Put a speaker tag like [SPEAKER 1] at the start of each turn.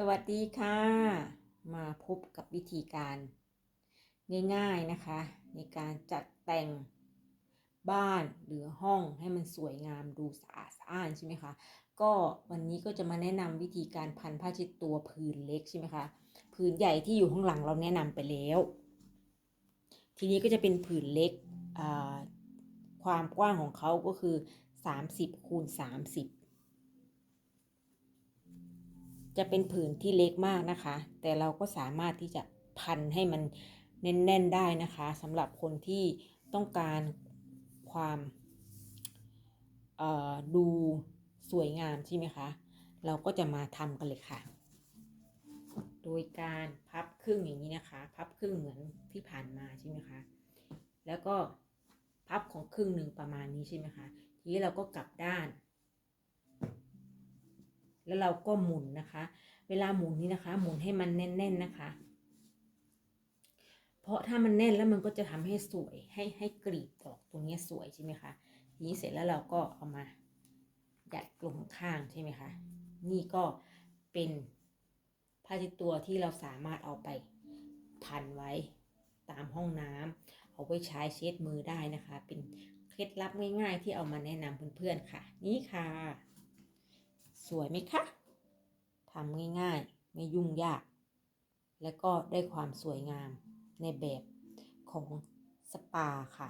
[SPEAKER 1] สวัสดีค่ะ มาพบกับวิธีการ ง่ายๆนะคะ ในการจัดแต่งบ้านหรือห้องให้มันสวยงามดูสะอาดสะอ้านใช่ไหมคะ ก็วันนี้ก็จะมาแนะนำวิธีการพันผ้าเช็ดตัวผืนเล็กใช่ไหมคะผืนใหญ่ที่อยู่ข้างหลังเราแนะนำไปแล้ว ทีนี้ก็จะเป็นผืนเล็กความกว้างของเขาก็คือ 30คูณ30 จะเป็นผืนที่เล็กมากนะคะ แต่เราก็สามารถที่จะพันให้มันแน่นๆได้นะคะสำหรับคนที่ต้องการความดูสวยงามใช่ไหมคะ เราก็จะมาทำกันเลยค่ะ โดยการพับครึ่งอย่างนี้นะคะ พับครึ่งเหมือนที่ผ่านมาใช่ไหมคะ แล้วก็พับของครึ่งหนึ่งประมาณนี้ใช่ไหมคะ ทีนี้เราก็กลับด้าน แล้วเราก็หมุนนะคะ เวลาหมุนนี้นะคะ หมุนให้มันแน่น ๆนะคะ เพราะถ้ามันแน่นแล้วมันก็จะทำให้สวยให้ให้กรีบดอกตรงนี้สวยใช่ไหมคะทีนี้เสร็จแล้วเราก็เอามายัดกลมข้างใช่ไหมคะ นี่ก็เป็นผ้าเช็ดตัวที่เราสามารถเอาไปพันไว้ตามห้องน้ำเอาไว้ใช้เช็ดมือได้นะคะ เป็นเคล็ดลับง่ายๆ ที่เอามาแนะนำเพื่อนๆค่ะ นี่ค่ะ สวยไหมคะทำง่ายๆ ไม่ยุ่งยาก และก็ได้ความสวยงามในแบบของสปาค่ะ